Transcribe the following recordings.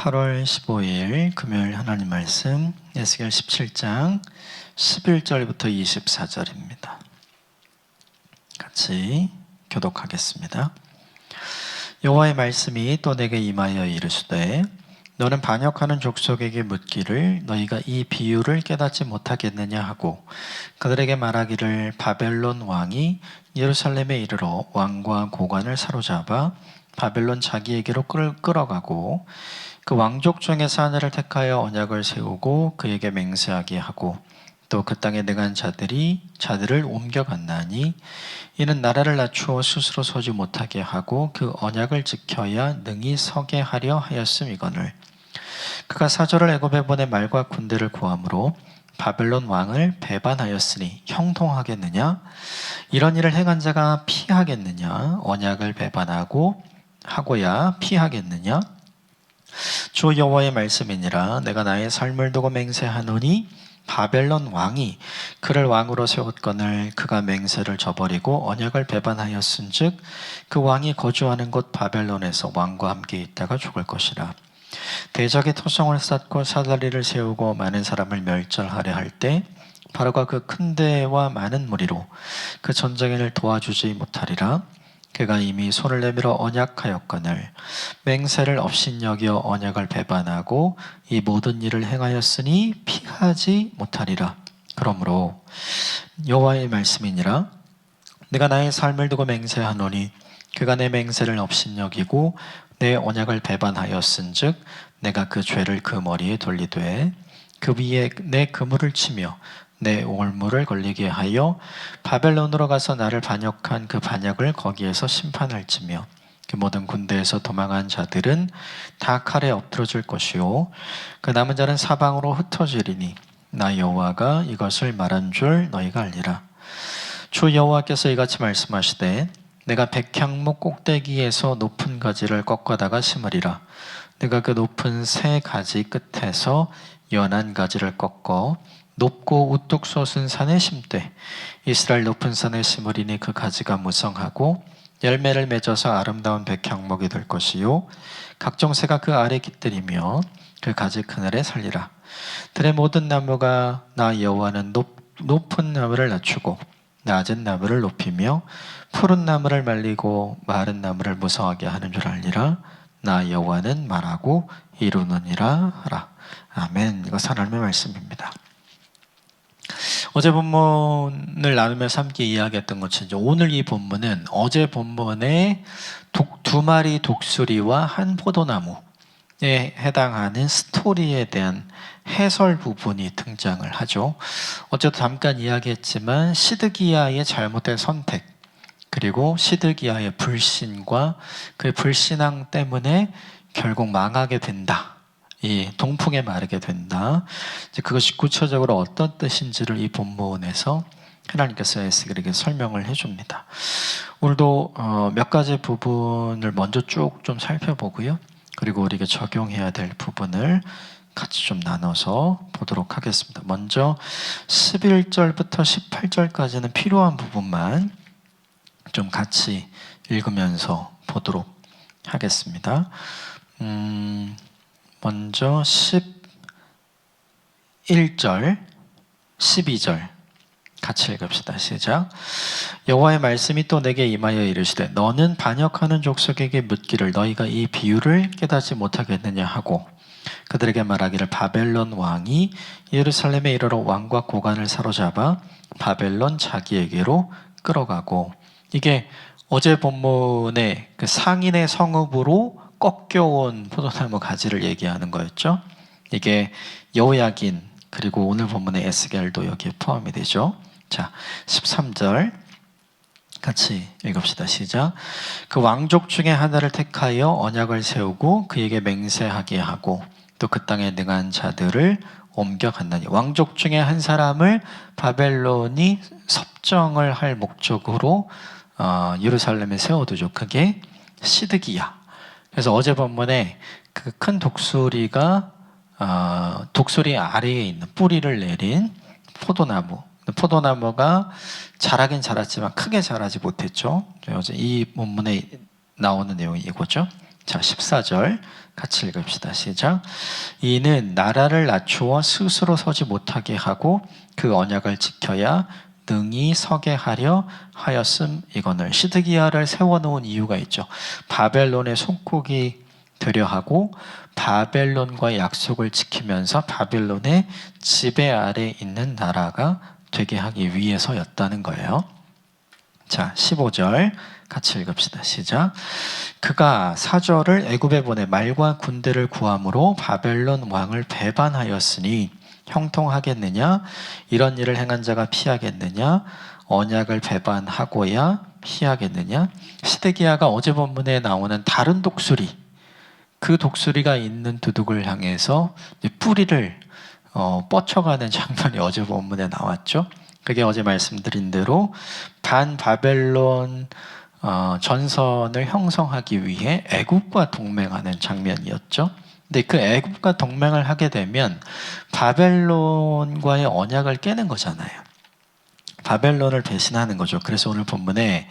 8월 15일 금요일 하나님 말씀 에스겔 17장 11절부터 24절입니다. 같이 교독하겠습니다. 여호와의 말씀이 또 내게 임하여 이르시되 너는 반역하는 족속에게 묻기를 너희가 이 비유를 깨닫지 못하겠느냐 하고 그들에게 말하기를 바벨론 왕이 예루살렘에 이르러 왕과 고관을 사로잡아 바벨론 자기에게로 끌, 끌어가고 그 왕족 중에서 하나를 택하여 언약을 세우고 그에게 맹세하게 하고 또 그 땅에 능한 자들이 자들을 옮겨갔나니 이는 나라를 낮추어 스스로 서지 못하게 하고 그 언약을 지켜야 능히 서게 하려 하였음이거늘. 그가 사절을 애굽에 보내 말과 군대를 구함으로 바벨론 왕을 배반하였으니 형통하겠느냐? 이런 일을 행한 자가 피하겠느냐? 언약을 배반하고 하고야 피하겠느냐 주 여호와의 말씀이니라. 내가 나의 삶을 두고 맹세하노니 바벨론 왕이 그를 왕으로 세웠거늘 그가 맹세를 저버리고 언약을 배반하였은즉 그 왕이 거주하는 곳 바벨론에서 왕과 함께 있다가 죽을 것이라. 대적의 토성을 쌓고 사다리를 세우고 많은 사람을 멸절하려 할 때 바로가 그 큰 대와 많은 무리로 그 전쟁을 도와주지 못하리라 그가 이미 손을 내밀어 언약하였거늘 맹세를 업신여겨 언약을 배반하고 이 모든 일을 행하였으니 피하지 못하리라. 그러므로 여호와의 말씀이니라 내가 나의 삶을 두고 맹세하노니 그가 내 맹세를 업신여기고 내 언약을 배반하였은즉 내가 그 죄를 그 머리에 돌리되 그 위에 내 그물을 치며 내 올무를 걸리게 하여 바벨론으로 가서 나를 반역한 그 반역을 거기에서 심판할지며 그 모든 군대에서 도망한 자들은 다 칼에 엎드러질 것이요. 그 남은 자는 사방으로 흩어지리니 나 여호와가 이것을 말한 줄 너희가 알리라. 주 여호와께서 이같이 말씀하시되 내가 백향목 꼭대기에서 높은 가지를 꺾어다가 심으리라. 내가 그 높은 새 가지 끝에서 연한 가지를 꺾어 높고 우뚝 솟은 산에 심되 이스라엘 높은 산에 심으리니 그 가지가 무성하고 열매를 맺어서 아름다운 백향목이 될 것이요. 각종 새가 그 아래 깃들이며 그 가지 그늘에 살리라. 들의 모든 나무가 나 여호와는 높, 높은 나무를 낮추고 낮은 나무를 높이며 푸른 나무를 말리고 마른 나무를 무성하게 하는 줄 알리라. 나 여호와는 말하고 이루느니라 하라. 아멘. 이거 하나님의 말씀입니다 어제 본문을 나누면서 함께 이야기했던 것처럼 오늘 이 본문은 어제 본문의 독, 두 마리 독수리와 한 포도나무에 해당하는 스토리에 대한 해설 부분이 등장을 하죠. 어제도 잠깐 이야기했지만 시드기야의 잘못된 선택 그리고 시드기야의 불신과 그 불신앙 때문에 결국 망하게 된다. 이 동풍에 마르게 된다. 이제 그것이 구체적으로 어떤 뜻인지를 이 본문에서 하나님께서 에스겔에게 설명을 해줍니다. 오늘도 어, 몇 가지 부분을 먼저 쭉 좀 살펴보고요. 그리고 우리가 적용해야 될 부분을 같이 좀 나눠서 보도록 하겠습니다. 먼저 11절부터 18절까지는 필요한 부분만 좀 같이 읽으면서 보도록 하겠습니다. 음, 먼저 11절, 12절 같이 읽읍시다. 시작. 여호와의 말씀이 또 내게 임하여 이르시되 너는 반역하는 족속에게 묻기를 너희가 이 비유를 깨닫지 못하겠느냐 하고 그들에게 말하기를 바벨론 왕이 예루살렘에 이르러 왕과 고관을 사로잡아 바벨론 자기에게로 끌어가고 이게 어제 본문의 그 상인의 성읍으로 꺾여온 포도나무 가지를 얘기하는 거였죠. 이게 여호야긴 그리고 오늘 본문의 에스겔도 여기에 포함이 되죠. 자, 13절 같이 읽읍시다. 시작. 그 왕족 중에 하나를 택하여 언약을 세우고 그에게 맹세하게 하고 또 그 땅에 능한 자들을 옮겨 갔나니 왕족 중에 한 사람을 바벨론이 섭정을 할 목적으로 어, 예루살렘에 세워두죠. 그게 시드기야. 그래서 어제 본문에 그 큰 독수리가 어, 독수리 아래에 있는 뿌리를 내린 포도나무. 포도나무가 자라긴 자랐지만 크게 자라지 못했죠. 어제 이 본문에 나오는 내용이 이거죠. 자, 14절 같이 읽읍시다. 시작. 이는 나라를 낮추어 스스로 서지 못하게 하고 그 언약을 지켜야 능히 서게 하려 하였음 이거늘 시드기야를 세워놓은 이유가 있죠. 바벨론의 손꼽이 되려 하고 바벨론과의 약속을 지키면서 바벨론의 지배 아래 있는 나라가 되게 하기 위해서였다는 거예요. 자, 15절 같이 읽읍시다. 시작. 그가 사절을 애굽에 보내 말과 군대를 구함으로 바벨론 왕을 배반하였으니 형통하겠느냐? 이런 일을 행한 자가 피하겠느냐? 언약을 배반하고야 피하겠느냐? 시드기야가 어제 본문에 나오는 다른 독수리 그 독수리가 있는 두둑을 향해서 뿌리를 어, 뻗쳐가는 장면이 어제 본문에 나왔죠. 그게 어제 말씀드린 대로 반 바벨론 어, 전선을 형성하기 위해 애굽과 동맹하는 장면이었죠. 근데 그 애굽과 동맹을 하게 되면 바벨론과의 언약을 깨는 거잖아요. 바벨론을 배신하는 거죠. 그래서 오늘 본문에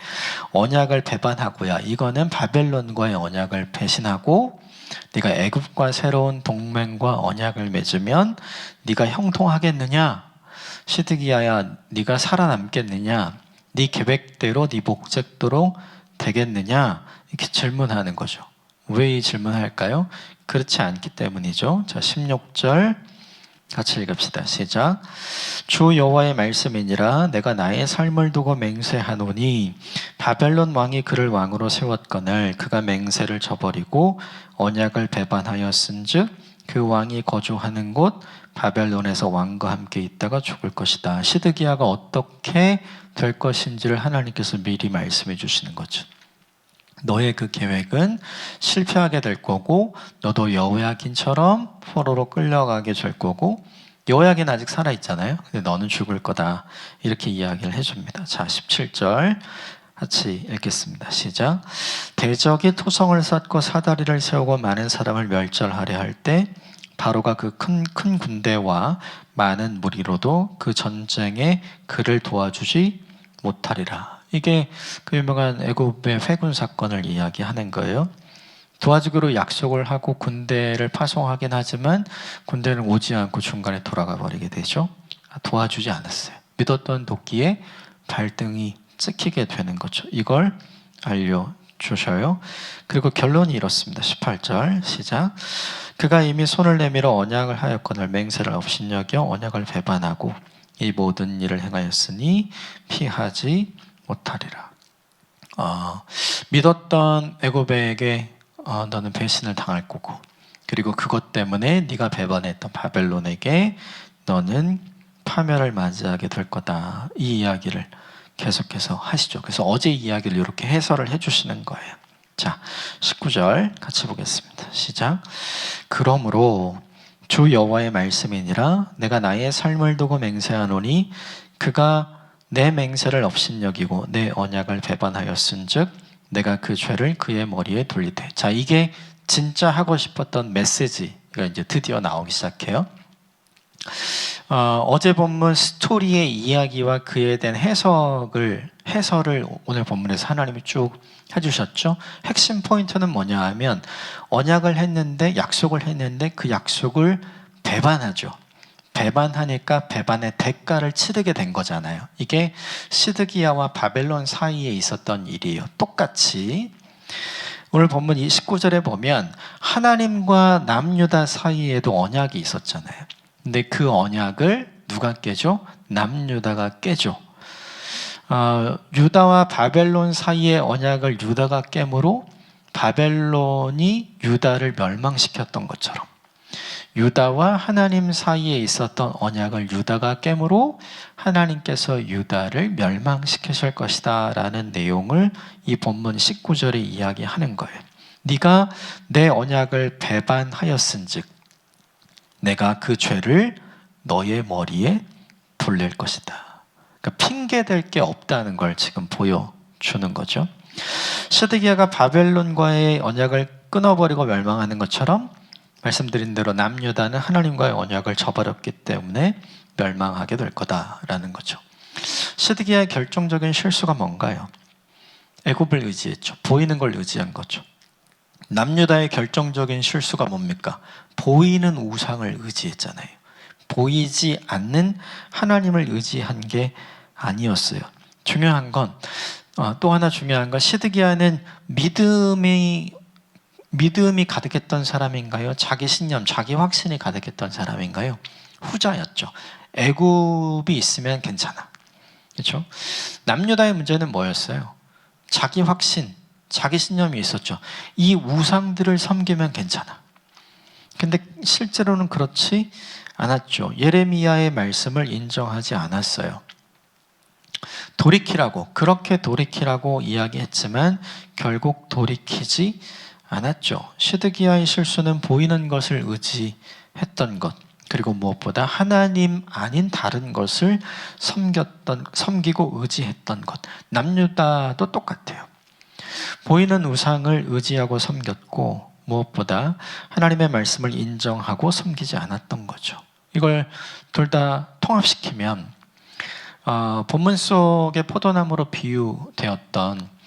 언약을 배반하고야 이거는 바벨론과의 언약을 배신하고 네가 애굽과 새로운 동맹과 언약을 맺으면 네가 형통하겠느냐? 시드기야야 네가 살아남겠느냐? 네 계획대로 네 목적대로 되겠느냐? 이렇게 질문하는 거죠. 왜 이 질문할까요? 그렇지 않기 때문이죠. 자, 16절 같이 읽읍시다. 시작. 주 여호와의 말씀이니라 내가 나의 삶을 두고 맹세하노니 바벨론 왕이 그를 왕으로 세웠거늘 그가 맹세를 저버리고 언약을 배반하였은즉 그 왕이 거주하는 곳 바벨론에서 왕과 함께 있다가 죽을 것이다. 시드기야가 어떻게 될 것인지를 하나님께서 미리 말씀해 주시는 거죠. 너의 그 계획은 실패하게 될 거고 너도 여호야긴처럼 포로로 끌려가게 될 거고 여호야긴 아직 살아 있잖아요. 근데 너는 죽을 거다. 이렇게 이야기를 해 줍니다. 자, 17절 같이 읽겠습니다. 시작. 대적이 토성을 쌓고 사다리를 세우고 많은 사람을 멸절하려 할 때 바로가 그 큰 큰 군대와 많은 무리로도 그 전쟁에 그를 도와주지 못하리라. 이게 그 유명한 애굽의 회군 사건을 이야기하는 거예요. 도와주기로 약속을 하고 군대를 파송하긴 하지만 군대는 오지 않고 중간에 돌아가 버리게 되죠. 도와주지 않았어요. 믿었던 도끼에 발등이 찍히게 되는 거죠. 이걸 알려주셔요. 그리고 결론이 이렇습니다. 18절 시작. 그가 이미 손을 내밀어 언약을 하였거늘 맹세를 업신여겨 언약을 배반하고 이 모든 일을 행하였으니 피하지 못하리라. 어, 믿었던 애고베에게 어, 너는 배신을 당할 거고 그리고 그것 때문에 네가 배반했던 바벨론에게 너는 파멸을 맞이하게 될 거다. 이 이야기를 계속해서 하시죠. 그래서 어제 이야기를 이렇게 해설을 해주시는 거예요. 자, 19절 같이 보겠습니다. 시작. 그러므로 주 여호와의 말씀이니라 내가 나의 삶을 두고 맹세하노니 그가 내 맹세를 업신여기고 내 언약을 배반하였은즉 내가 그 죄를 그의 머리에 돌리되 자 이게 진짜 하고 싶었던 메시지가 이제 드디어 나오기 시작해요. 어, 제 본문 스토리의 이야기와 그에 대한 해석을 해설을 오늘 본문에서 하나님이 쭉 해주셨죠. 핵심 포인트는 뭐냐 하면 언약을 했는데 약속을 했는데 그 약속을 배반하죠. 배반하니까 배반의 대가를 치르게 된 거잖아요. 이게 시드기야와 바벨론 사이에 있었던 일이에요. 똑같이 오늘 본문 29절에 보면 하나님과 남유다 사이에도 언약이 있었잖아요. 근데 그 언약을 누가 깨죠? 남유다가 깨죠. 어, 유다와 바벨론 사이의 언약을 유다가 깨므로 바벨론이 유다를 멸망시켰던 것처럼 유다와 하나님 사이에 있었던 언약을 유다가 깨므로 하나님께서 유다를 멸망시키실 것이다 라는 내용을 이 본문 19절에 이야기하는 거예요. 네가 내 언약을 배반하였은즉 내가 그 죄를 너의 머리에 돌릴 것이다. 그러니까 핑계 댈게 없다는 걸 지금 보여주는 거죠. 시드기야가 바벨론과의 언약을 끊어버리고 멸망하는 것처럼 말씀드린 대로 남유다는 하나님과의 언약을 저버렸기 때문에 멸망하게 될 거다라는 거죠. 시드기야의 결정적인 실수가 뭔가요? 애굽을 의지했죠. 보이는 걸 의지한 거죠. 남유다의 결정적인 실수가 뭡니까? 보이는 우상을 의지했잖아요. 보이지 않는 하나님을 의지한 게 아니었어요. 중요한 건또 하나 중요한 건 시드기야는 믿음이 믿음이 가득했던 사람인가요? 자기 신념, 자기 확신이 가득했던 사람인가요? 후자였죠. 애굽이 있으면 괜찮아. 그렇죠? 남유다의 문제는 뭐였어요? 자기 확신, 자기 신념이 있었죠. 이 우상들을 섬기면 괜찮아. 근데 실제로는 그렇지 않았죠. 예레미야의 말씀을 인정하지 않았어요. 돌이키라고 그렇게 돌이키라고 이야기했지만 결국 돌이키지 않았죠. 시드기야의 실수는 보이는 것을 의지했던 것 그리고 무엇보다 하나님 아닌 다른 것을 섬겼던 섬기고 의지했던 것. 남유다도 똑같아요. 보이는 우상을 의지하고 섬겼고 무엇보다 하나님의 말씀을 인정하고 섬기지 않았던 거죠. 이걸 둘 다 통합시키면 어, 본문 속의 포도나무로 비유되었던 어,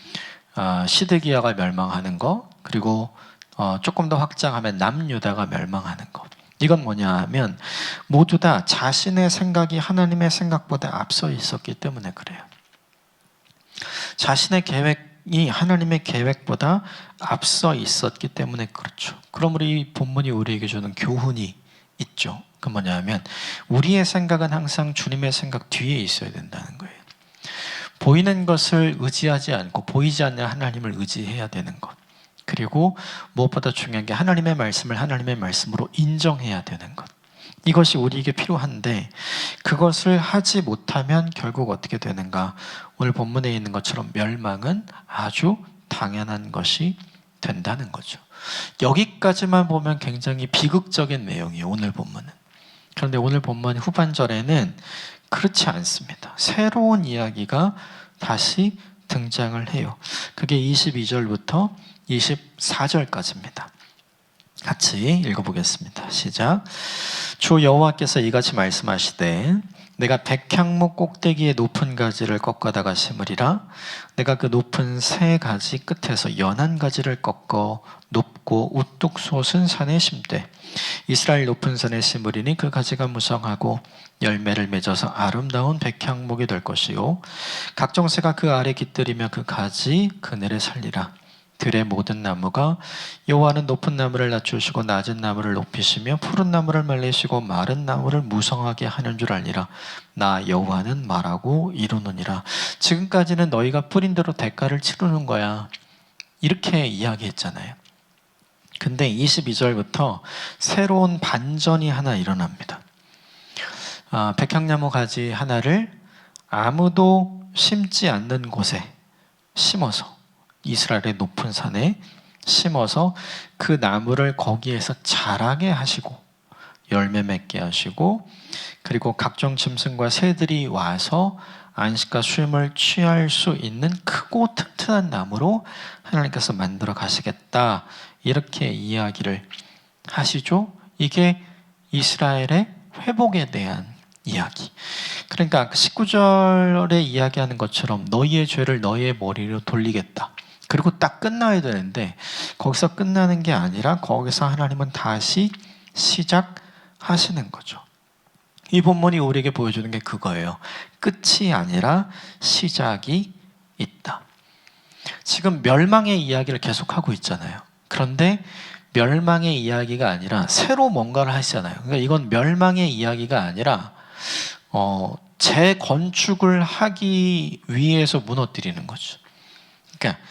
시드기야가 멸망하는 거 그리고 어, 조금 더 확장하면 남유다가 멸망하는 것. 이건 뭐냐면 모두 다 자신의 생각이 하나님의 생각보다 앞서 있었기 때문에 그래요. 자신의 계획이 하나님의 계획보다 앞서 있었기 때문에 그렇죠. 그럼 우리 본문이 우리에게 주는 교훈이 있죠. 그 뭐냐면 우리의 생각은 항상 주님의 생각 뒤에 있어야 된다는 거예요. 보이는 것을 의지하지 않고 보이지 않는 하나님을 의지해야 되는 것. 그리고 무엇보다 중요한 게 하나님의 말씀을 하나님의 말씀으로 인정해야 되는 것. 이것이 우리에게 필요한데 그것을 하지 못하면 결국 어떻게 되는가? 오늘 본문에 있는 것처럼 멸망은 아주 당연한 것이 된다는 거죠. 여기까지만 보면 굉장히 비극적인 내용이에요. 오늘 본문은. 그런데 오늘 본문 후반절에는 그렇지 않습니다. 새로운 이야기가 다시 등장을 해요. 그게 22절부터 24절까지입니다. 같이 읽어보겠습니다. 시작. 주 여호와께서 이같이 말씀하시되 내가 백향목 꼭대기에 높은 가지를 꺾어다가 심으리라 내가 그 높은 새 가지 끝에서 연한 가지를 꺾어 높 고 우뚝 솟은 산에 심되 이스라엘 높은 산에 심으리니 그 가지가 무성하고 열매를 맺어서 아름다운 백향목이 될 것이요. 각종 새가 그 아래 깃들이며 그 가지 그늘에 살리라. 들의 모든 나무가 여호와는 높은 나무를 낮추시고 낮은 나무를 높이시며 푸른 나무를 말리시고 마른 나무를 무성하게 하는 줄 알리라. 나 여호와는 말하고 이루느니라. 지금까지는 너희가 뿌린 대로 대가를 치르는 거야. 이렇게 이야기했잖아요 근데 22절부터 새로운 반전이 하나 일어납니다. 아, 백향나무 가지 하나를 아무도 심지 않는 곳에 심어서 이스라엘의 높은 산에 심어서 그 나무를 거기에서 자라게 하시고 열매 맺게 하시고 그리고 각종 짐승과 새들이 와서 안식과 쉼을 취할 수 있는 크고 튼튼한 나무로 하나님께서 만들어 가시겠다 이렇게 이야기를 하시죠. 이게 이스라엘의 회복에 대한 이야기. 그러니까 19절에 이야기하는 것처럼 너희의 죄를 너희의 머리로 돌리겠다. 그리고 딱 끝나야 되는데 거기서 끝나는 게 아니라 거기서 하나님은 다시 시작하시는 거죠. 이 본문이 우리에게 보여주는 게 그거예요. 끝이 아니라 시작이 있다. 지금 멸망의 이야기를 계속하고 있잖아요. 그런데 멸망의 이야기가 아니라 새로 뭔가를 하시잖아요. 그러니까 이건 멸망의 이야기가 아니라 어, 재건축을 하기 위해서 무너뜨리는 거죠. 그러니까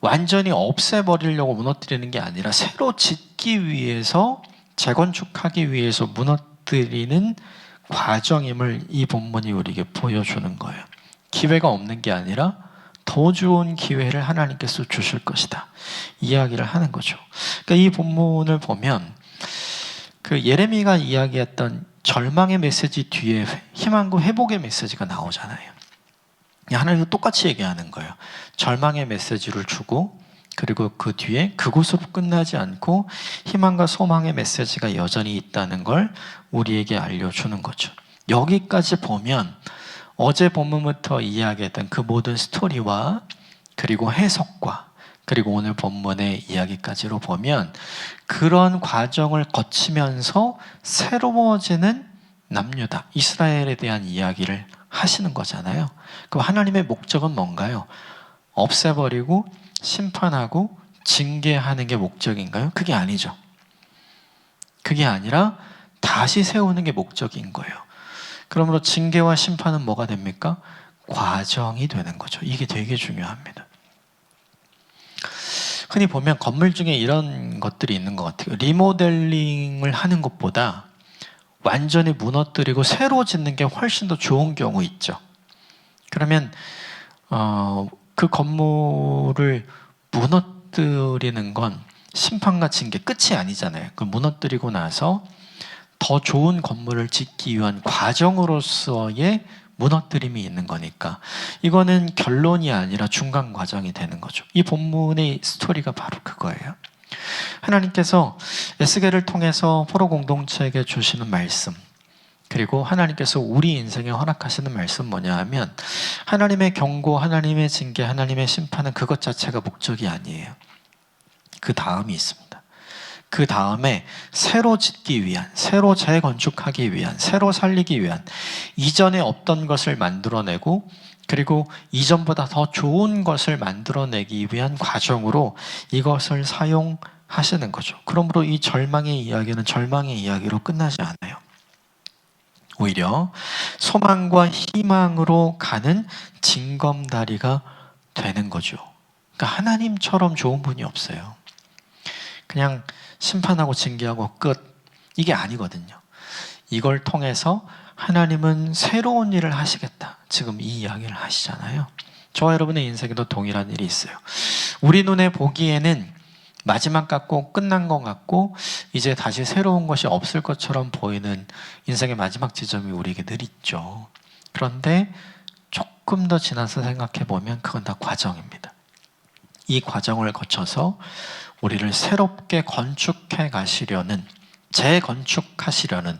완전히 없애버리려고 무너뜨리는 게 아니라 새로 짓기 위해서 재건축하기 위해서 무너뜨리는 과정임을 이 본문이 우리에게 보여주는 거예요. 기회가 없는 게 아니라 더 좋은 기회를 하나님께서 주실 것이다. 이야기를 하는 거죠. 그러니까 이 본문을 보면 그 예레미가 이야기했던 절망의 메시지 뒤에 희망과 회복의 메시지가 나오잖아요. 하나님도 똑같이 얘기하는 거예요. 절망의 메시지를 주고 그리고 그 뒤에 그곳으로 끝나지 않고 희망과 소망의 메시지가 여전히 있다는 걸 우리에게 알려주는 거죠. 여기까지 보면 어제 본문부터 이야기했던 그 모든 스토리와 그리고 해석과 그리고 오늘 본문의 이야기까지로 보면 그런 과정을 거치면서 새로워지는 남유다 이스라엘에 대한 이야기를 하시는 거잖아요. 그럼 하나님의 목적은 뭔가요? 없애버리고 심판하고 징계하는 게 목적인가요? 그게 아니죠. 그게 아니라 다시 세우는 게 목적인 거예요. 그러므로 징계와 심판은 뭐가 됩니까? 과정이 되는 거죠. 이게 되게 중요합니다. 흔히 보면 건물 중에 이런 것들이 있는 것 같아요. 리모델링을 하는 것보다 완전히 무너뜨리고 새로 짓는 게 훨씬 더 좋은 경우 있죠. 그러면 어, 그 건물을 무너뜨리는 건 심판과 징계 끝이 아니잖아요. 그 무너뜨리고 나서 더 좋은 건물을 짓기 위한 과정으로서의 무너뜨림이 있는 거니까 이거는 결론이 아니라 중간 과정이 되는 거죠. 이 본문의 스토리가 바로 그거예요. 하나님께서 에스겔을 통해서 포로 공동체에게 주시는 말씀 그리고 하나님께서 우리 인생에 허락하시는 말씀 뭐냐 하면 하나님의 경고, 하나님의 징계, 하나님의 심판은 그것 자체가 목적이 아니에요. 그 다음이 있습니다. 그 다음에 새로 짓기 위한, 새로 재건축하기 위한, 새로 살리기 위한 이전에 없던 것을 만들어내고 그리고 이전보다 더 좋은 것을 만들어내기 위한 과정으로 이것을 사용하시는 거죠. 그러므로 이 절망의 이야기는 절망의 이야기로 끝나지 않아요. 오히려 소망과 희망으로 가는 징검다리가 되는 거죠. 그러니까 하나님처럼 좋은 분이 없어요. 그냥 심판하고 징계하고 끝. 이게 아니거든요. 이걸 통해서 하나님은 새로운 일을 하시겠다. 지금 이 이야기를 하시잖아요. 저와 여러분의 인생에도 동일한 일이 있어요. 우리 눈에 보기에는 마지막 같고 끝난 것 같고 이제 다시 새로운 것이 없을 것처럼 보이는 인생의 마지막 지점이 우리에게 늘 있죠. 그런데 조금 더 지나서 생각해 보면 그건 다 과정입니다. 이 과정을 거쳐서 우리를 새롭게 건축해 가시려는 재건축하시려는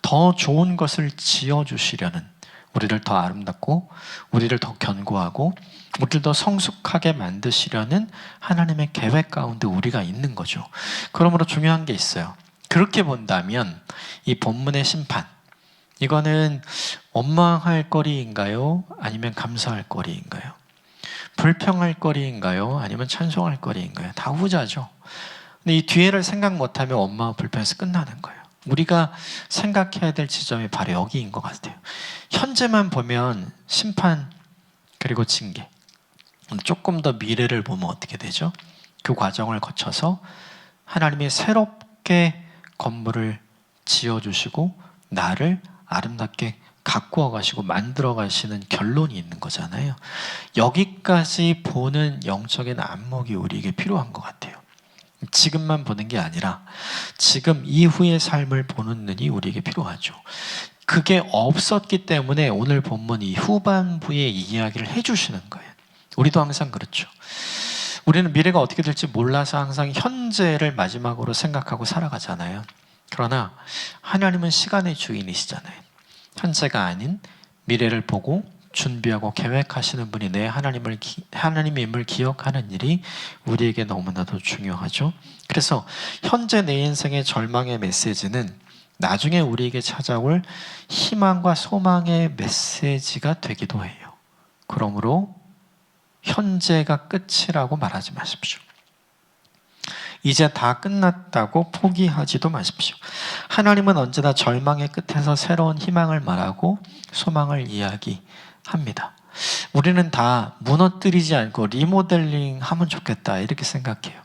더 좋은 것을 지어 주시려는 우리를 더 아름답고 우리를 더 견고하고 우리를 더 성숙하게 만드시려는 하나님의 계획 가운데 우리가 있는 거죠. 그러므로 중요한 게 있어요. 그렇게 본다면 이 본문의 심판 이거는 원망할 거리인가요? 아니면 감사할 거리인가요? 불평할 거리인가요? 아니면 찬송할 거리인가요? 다 후자죠. 근데 이 뒤에를 생각 못하면 원망 불평에서 끝나는 거예요. 우리가 생각해야 될 지점이 바로 여기인 것 같아요. 현재만 보면 심판 그리고 징계. 조금 더 미래를 보면 어떻게 되죠? 그 과정을 거쳐서 하나님이 새롭게 건물을 지어주시고 나를 아름답게 가꾸어 가시고 만들어 가시는 결론이 있는 거잖아요. 여기까지 보는 영적인 안목이 우리에게 필요한 것 같아요. 지금만 보는 게 아니라 지금 이후의 삶을 보는 눈이 우리에게 필요하죠. 그게 없었기 때문에 오늘 본문 이 후반부의 이야기를 해주시는 거예요. 우리도 항상 그렇죠. 우리는 미래가 어떻게 될지 몰라서 항상 현재를 마지막으로 생각하고 살아가잖아요. 그러나 하나님은 시간의 주인이시잖아요. 현재가 아닌 미래를 보고 준비하고 계획하시는 분이 내 하나님을 하나님임을 기억하는 일이 우리에게 너무나도 중요하죠. 그래서 현재 내 인생의 절망의 메시지는 나중에 우리에게 찾아올 희망과 소망의 메시지가 되기도 해요. 그러므로 현재가 끝이라고 말하지 마십시오. 이제 다 끝났다고 포기하지도 마십시오. 하나님은 언제나 절망의 끝에서 새로운 희망을 말하고 소망을 이야기합니다. 우리는 다 무너뜨리지 않고 리모델링 하면 좋겠다 이렇게 생각해요.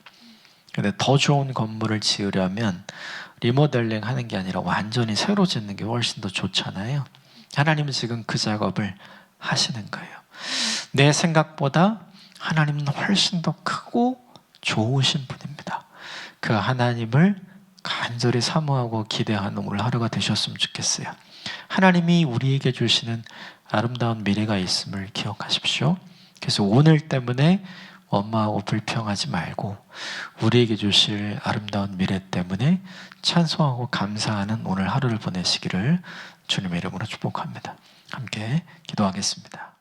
근데 더 좋은 건물을 지으려면 리모델링 하는 게 아니라 완전히 새로 짓는 게 훨씬 더 좋잖아요. 하나님은 지금 그 작업을 하시는 거예요. 내 생각보다 하나님은 훨씬 더 크고 좋으신 분입니다. 그 하나님을 간절히 사모하고 기대하는 오늘 하루가 되셨으면 좋겠어요. 하나님이 우리에게 주시는 아름다운 미래가 있음을 기억하십시오. 그래서 오늘 때문에 원망하고 불평하지 말고 우리에게 주실 아름다운 미래 때문에 찬송하고 감사하는 오늘 하루를 보내시기를 주님의 이름으로 축복합니다. 함께 기도하겠습니다.